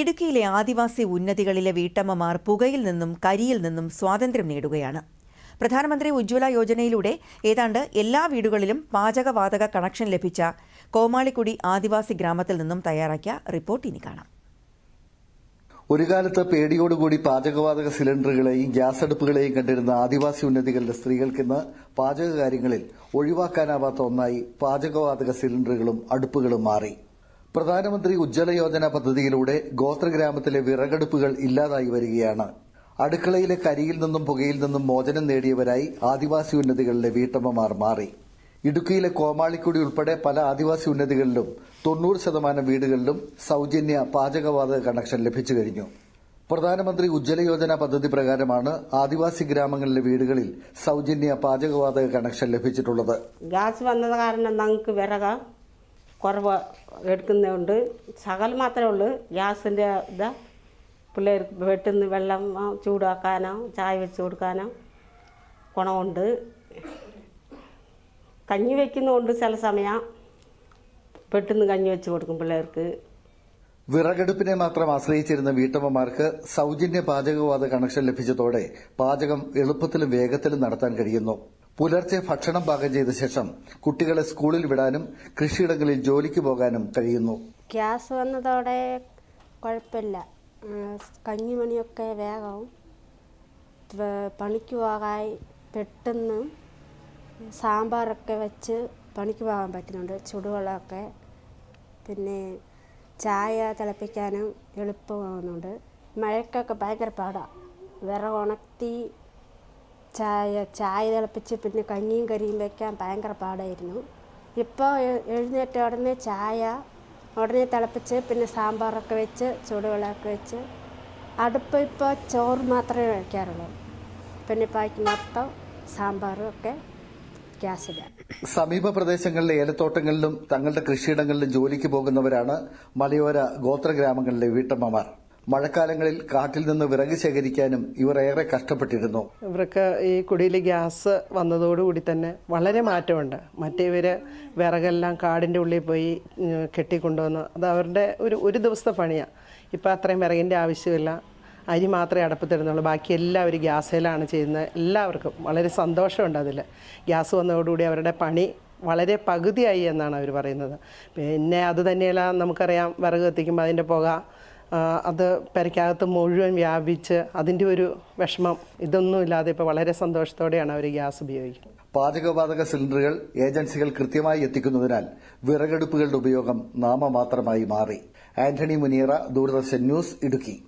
ഇടുക്കിയിലെ ആദിവാസി ഉന്നതികളിലെ വീട്ടമ്മമാർ പുകയിൽ നിന്നും കരിയിൽ നിന്നും സ്വാതന്ത്ര്യം നേടുകയാണ്. പ്രധാനമന്ത്രി ഉജ്ജ്വല യോജനയിലൂടെ ഏതാണ്ട് എല്ലാ വീടുകളിലും പാചകവാതക കണക്ഷൻ ലഭിച്ച കോമാളിക്കുടി ആദിവാസി ഗ്രാമത്തിൽ നിന്നും തയ്യാറാക്കിയ റിപ്പോർട്ട് ഇനി കാണാം. ഒരു കാലത്ത് പേടിയോടുകൂടി പാചകവാതക സിലിണ്ടറുകളെയും ഗ്യാസ് അടുപ്പുകളെയും കണ്ടിരുന്ന ആദിവാസി ഉന്നതികളുടെ സ്ത്രീകൾക്കിന്ന് പാചക കാര്യങ്ങളിൽ ഒഴിവാക്കാനാവാത്ത ഒന്നായി പാചകവാതക സിലിണ്ടറുകളും അടുപ്പുകളും മാറി. പ്രധാനമന്ത്രി ഉജ്ജ്വല യോജന പദ്ധതിയിലൂടെ ഗോത്രഗ്രാമത്തിലെ വിറകടുപ്പുകൾ ഇല്ലാതായി വരികയാണ്. അടുക്കളയിലെ കരിയിൽ നിന്നും പുകയിൽ നിന്നും മോചനം നേടിയവരായി ആദിവാസി ഉന്നതികളിലെ വീട്ടമ്മമാർ മാറി. ഇടുക്കിയിലെ കോമാളിക്കുടി ഉൾപ്പെടെ പല ആദിവാസി ഉന്നതികളിലും തൊണ്ണൂറ് ശതമാനം വീടുകളിലും സൌജന്യ പാചകവാതക കണക്ഷൻ ലഭിച്ചു കഴിഞ്ഞു. പ്രധാനമന്ത്രി ഉജ്ജ്വല യോജന പദ്ധതി പ്രകാരമാണ് ആദിവാസി ഗ്രാമങ്ങളിലെ വീടുകളിൽ സൗജന്യ പാചകവാതക കണക്ഷൻ ലഭിച്ചിട്ടുള്ളത്. ഗ്യാസ് വന്നത് കാരണം ഞങ്ങൾക്ക് വിറക. കുറവ് എടുക്കുന്നതുകൊണ്ട് ശകൽ മാത്രമേ ഉള്ളൂ. ഗ്യാസിന്റെ ഇതാ പിള്ളേർക്ക് വെട്ടുന്ന വെള്ളം ചൂടാക്കാനോ ചായ വെച്ച് കൊടുക്കാനോ ഗുണമുണ്ട്. കഞ്ഞി വെക്കുന്നതുകൊണ്ട് ചില സമയം പെട്ടെന്ന് കഞ്ഞി വെച്ച് കൊടുക്കും പിള്ളേർക്ക്. വിറകടുപ്പിനെ മാത്രം ആശ്രയിച്ചിരുന്ന വീട്ടമ്മമാർക്ക് സൗജന്യ പാചകവാത കണക്ഷൻ ലഭിച്ചതോടെ പാചകം എളുപ്പത്തിലും വേഗത്തിലും നടത്താൻ കഴിയുന്നു. പുലർച്ചെ ഭക്ഷണം പാകം ചെയ്ത ശേഷം കുട്ടികളെ സ്കൂളിൽ വിടാനും കൃഷിയിടങ്ങളിൽ ജോലിക്ക് പോകാനും കഴിയുന്നു. ഗ്യാസ് വന്നതോടെ കുഴപ്പമില്ല. കഞ്ഞിമണിയൊക്കെ വേഗവും പണിക്ക് പോകാൻ പെട്ടെന്ന് സാമ്പാറൊക്കെ വെച്ച് പണിക്ക് പോകാൻ പറ്റുന്നുണ്ട്. ചുടുവെള്ളമൊക്കെ പിന്നെ ചായ തിളപ്പിക്കാനും എളുപ്പമാകുന്നുണ്ട് മഴക്കൊക്കെ ഭയങ്കര പാടാണ് വിറക് ഉണർത്തി ചായ ചായ തിളപ്പിച്ച് പിന്നെ കഞ്ഞിയും കരിയും വയ്ക്കാൻ ഭയങ്കര പാടായിരുന്നു. ഇപ്പോൾ എഴുന്നേറ്റ ഉടനെ ചായ ഉടനെ തിളപ്പിച്ച് പിന്നെ സാമ്പാറൊക്കെ വെച്ച് ചൂടുവെള്ളമൊക്കെ വെച്ച്. അടുപ്പ് ഇപ്പോൾ ചോറ് മാത്രമേ വയ്ക്കാറുള്ളൂ. പിന്നെ ബാക്കി മൊത്തം സാമ്പാറും ഒക്കെ ഗ്യാസിലാണ് സമീപ പ്രദേശങ്ങളിലെ ഏലത്തോട്ടങ്ങളിലും തങ്ങളുടെ കൃഷിയിടങ്ങളിലും ജോലിക്ക് പോകുന്നവരാണ് മലയോര ഗോത്ര ഗ്രാമങ്ങളിലെ വീട്ടമ്മമാർ. മഴക്കാലങ്ങളിൽ കാട്ടിൽ നിന്ന് വിറക് ശേഖരിക്കാനും ഇവർ ഏറെ കഷ്ടപ്പെട്ടിരുന്നു. ഇവർക്ക് ഈ കുടിയിൽ ഗ്യാസ് വന്നതോടുകൂടി തന്നെ വളരെ മാറ്റമുണ്ട്. മറ്റേവർ വിറകെല്ലാം കാടിന്റെ ഉള്ളിൽ പോയി കെട്ടിക്കൊണ്ടുവന്ന് അത് അവരുടെ ഒരു ഒരു ദിവസത്തെ പണിയാണ് ഇപ്പോൾ അത്രയും വിറകിന്റെ ആവശ്യമില്ല. അരി മാത്രമേ അടപ്പ് തരുന്നുള്ളൂ ബാക്കി എല്ലാവരും ഗ്യാസേലാണ് ചെയ്യുന്നത്. എല്ലാവർക്കും വളരെ സന്തോഷമുണ്ട് അതിൽ ഗ്യാസ് വന്നതോടുകൂടി അവരുടെ പണി വളരെ പകുതിയായി എന്നാണ് അവർ പറയുന്നത്. പിന്നെ അത് തന്നെയല്ല നമുക്കറിയാം വിറക് കത്തിക്കുമ്പോൾ അതിന്റെ പുക അത് പെരയ്ക്കകത്ത് മുഴുവൻ വ്യാപിച്ച് അതിന്റെ ഒരു വിഷമം ഇതൊന്നുമില്ലാതെ ഇപ്പോൾ വളരെ സന്തോഷത്തോടെയാണ് അവർ ഗ്യാസ് ഉപയോഗിക്കുന്നത്. പാചകവാതക സിലിണ്ടറുകൾ ഏജൻസികൾ കൃത്യമായി എത്തിക്കുന്നതിനാൽ വിറകടുപ്പുകളുടെ ഉപയോഗം നാമമാത്രമായി മാറി. ആന്റണി മുനിയറ ദൂരദർശൻ ന്യൂസ് ഇടുക്കി.